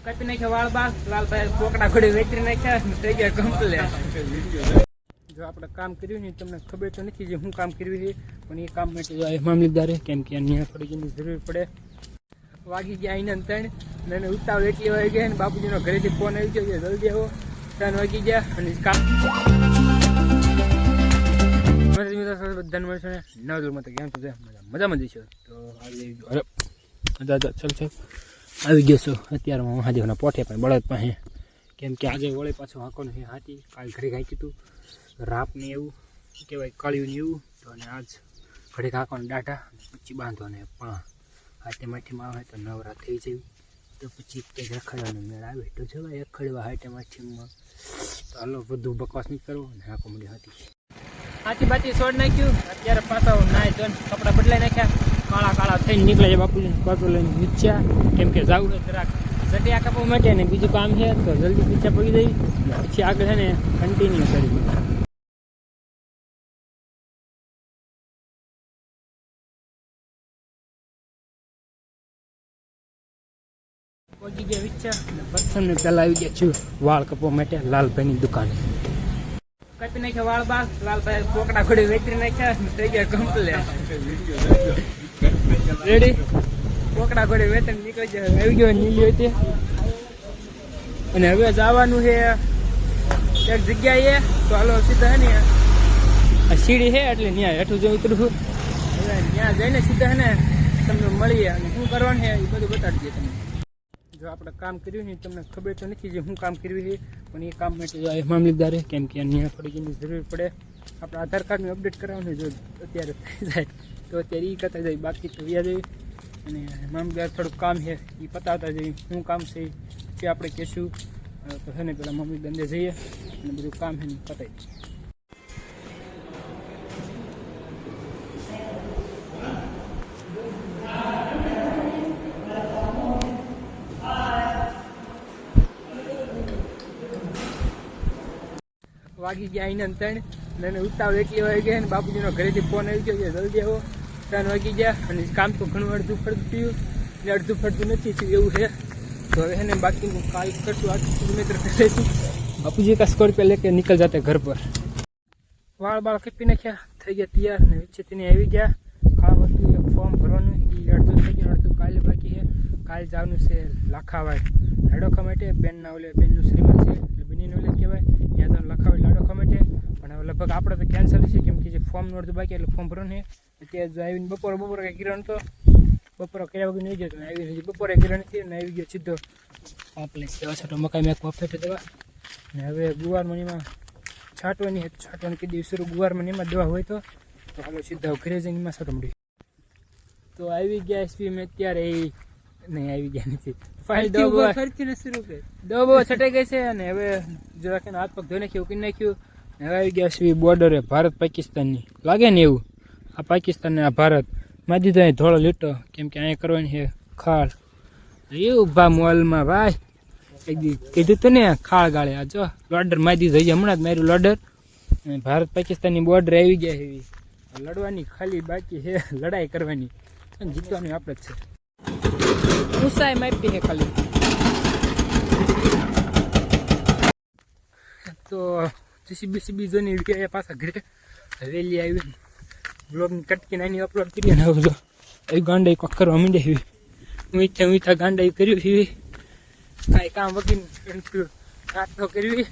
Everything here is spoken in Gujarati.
કાપી નાખ્યા વાળ બાળ લાલભાઈ પોકડા ઘડી વેચી નાખ્યા ને થઈ ગયા કમ્પ્લેટ જો આપણે કામ કર્યું ને તમને ખબર તો નથી જે હું કામ કર્યું છે પણ એ કામ માટે મામલતદારે કેમ કે અહીંયા થોડી ઘણી જરૂર પડે વાગી ગયા અહીંના ત્રણ ને એને ઉતાવળ એટલી વાગી ગયા અને બાપુજીનો ઘરેથી ફોન આવી ગયો જલ્દી આવો ત્રણ વાગી ગયા અને કામ બધાને મળશે ને નવા જોરમાં તો કેમ છો મજા મજામાં તો મજા ચાલ ચાલ આવી ગયો છું. અત્યારમાં મહાદેવના પોઠે પણ બળદ પાસે. કેમ કે આજે વળે પાછું હાંકોનું છે હાથી કાલ ઘરે હાંકી હતું રાપ ને એવું કહેવાય, કળિયું ને એવું. તો અને આજ ઘડીક હાંકોને દાઢા પછી બાંધો ને પણ હાથે માઠીમાં આવે તો નવરા થઈ જાય. તો પછી કંઈક રખડવાનો મેળ આવે. તો જવાય રખડવા હાથે માઠીમાં તો હાલો, બધું બકવાસ નહીં કરવો અને હાંકો મળી હતી હાથી બાથી છોડ નાખ્યું. અત્યારે પાછા નાય ધોઈને કપડાં બદલાઈ નાખ્યા. કાળા કાળા થઈને નીકળે છે બાપુજી કોટો લઈને નીચ્યા. કેમ કે જાવડે જરાક જટિયા કાપવા માટે ને બીજું કામ છે, તો જલ્દી પીછા પડી દઈ પછી આગળ છે ને કન્ટિન્યુ કરી પહોંચી ગયા વિચાર અને પથ્થરને પહેલા આવી ગયા છું વાળ કપવા માટે લાલભાઈની દુકાને. કપી નાખ્યા વાળ બાળ. લાલભાઈ પોકડા ખોડી વેચી નાખ્યા થઈ ગયા કમ્પ્લેટ રેડી કોકડા ઘોડી વેતન નીકળી જાય. આવી ગયો નીલી હતી. અને હવે જવાનું છે એક જગ્યાએ. તો હાલો સીધા ને. આ સીડી છે એટલે ત્યાં હેઠું જો ઉતરું હવે ત્યાં જઈને સીધા ને તમને મળીએ. અને શું કરવાનું છે એ બધું બતાડી દઈએ તમને. જો આપણે કામ કર્યું ને, તમને ખબર તો નથી જે હું કામ કર્યું છે. પણ એ કામ માટે જો મામલતદારે કેમ કે અહીંયા થોડી ઘણી જરૂર પડે. આપણે આધાર કાર્ડનું અપડેટ કરાવવાનું જો અત્યારે. થઈ જાય તો અત્યારે એ કરતા જાય, બાકી તો વ્યાજ અને મામલતદાર થોડુંક કામ છે એ પતાવતા જઈએ શું કામ છે એ આપણે કહેશું. તો છે ને પેલા મમ્મી દંદે જઈએ, અને બધું કામ છે ને પતાવી વાગી ગયા અહીંના ત્રણ, ને એને ઉતાવળ એટલી વાગી ગયા ને બાપુજીનો ઘરેથી ફોન આવી ગયો કે જલ્દી આવો. ત્રણ વાગી ગયા અને કામ તો ઘણું અડધું ફરતું થયું ને અડધું ફરતું નથી થયું એવું છે. તો હવે એને બાકીનું કાલ કરશું. આઠ કિલોમીટર કરીશું બાપુજી કા સ્કોર્પિયો લેકે નીકળ જાતે ઘર પર. વાળ બાળ કપી નાખ્યા, થઈ ગયા તૈયાર ને વચ્ચેથી આવી ગયા. કામ હતું એક ફોર્મ ભરવાનું એ અડધું થઈ ગયું, અડધું કાલે બાકી છે. કાલ જવાનું છે લાખાવાડ લાડોખા માટે બેનના ઓલે બેનનું શ્રીમંત છે, એટલે બેનીને ઓલે કહેવાય. ત્યાં જવાનું લખાવાય લાડોખા માટે. પણ હવે લગભગ આપણે તો કેન્સલ છે કે જે ફોર્મનું અડધું બાકી એટલે ફોર્મ ભરવાનું ને. ત્યાં જો આવીને બપોરે બપોરે કંઈ કિરણ તો બપોરે કર્યા વગર નહીં જતો. આવી હજી બપોરે કિરણ નથી ને આવી ગયો સીધો આપણે દવા છાંટો મકાઈ મેં વફેટ દવા. ને હવે ગુવાર મણીમાં છાંટવાની હતી. છાંટવાની કીધી શરૂ? ગુવાર મણીમાં દવા હોય તો. તો હાલો સીધા ઘરે જઈને એમાં છાંટો મળી તો આવી ગયા એસપી મેં અત્યારે. એ નહીં આવી ગયા નથી. ફાઇલ દવા ખર્ચીને શરૂ કરી દવા બવા છટાઈ ગઈ છે અને હવે જરાક હાથ પગ ધોઈ નાખ્યું ઉકળી નાખ્યું. આવી ગયા છે બોર્ડરે ભારત પાકિસ્તાનની. લાગે ને એવું? આ પાકિસ્તાન ને આ ભારત. માં દીધો અહીં ધોળો લીટો, કેમ કે અહીંયા કરવાની છે ખાળ. એવું ભા મોલમાં, ભાઈ. કીધું તું ને ખાળ ગાળે. આ જો લોડર મારી દીધો હમણાં જ માર્યું લોડર ભારત પાકિસ્તાનની બોર્ડર આવી ગયા એવી. લડવાની ખાલી બાકી છે. લડાઈ કરવાની. જીતવાનું આપણે જ છે. ઊંચાઈ માપી છે ખાલી. તો જીસીબી સીબી જોઈને વી પાછા ઘરે હવેલી આવી. બ્લોગની કટકી નાની અપલોડ કરી અને હવે એ ગાંડાઈ કોક કરવા માંડે એવી હું ઈચ્છા ગાંડાઈ કર્યું છે. કાંઈ કામ વગર નાટો કરવી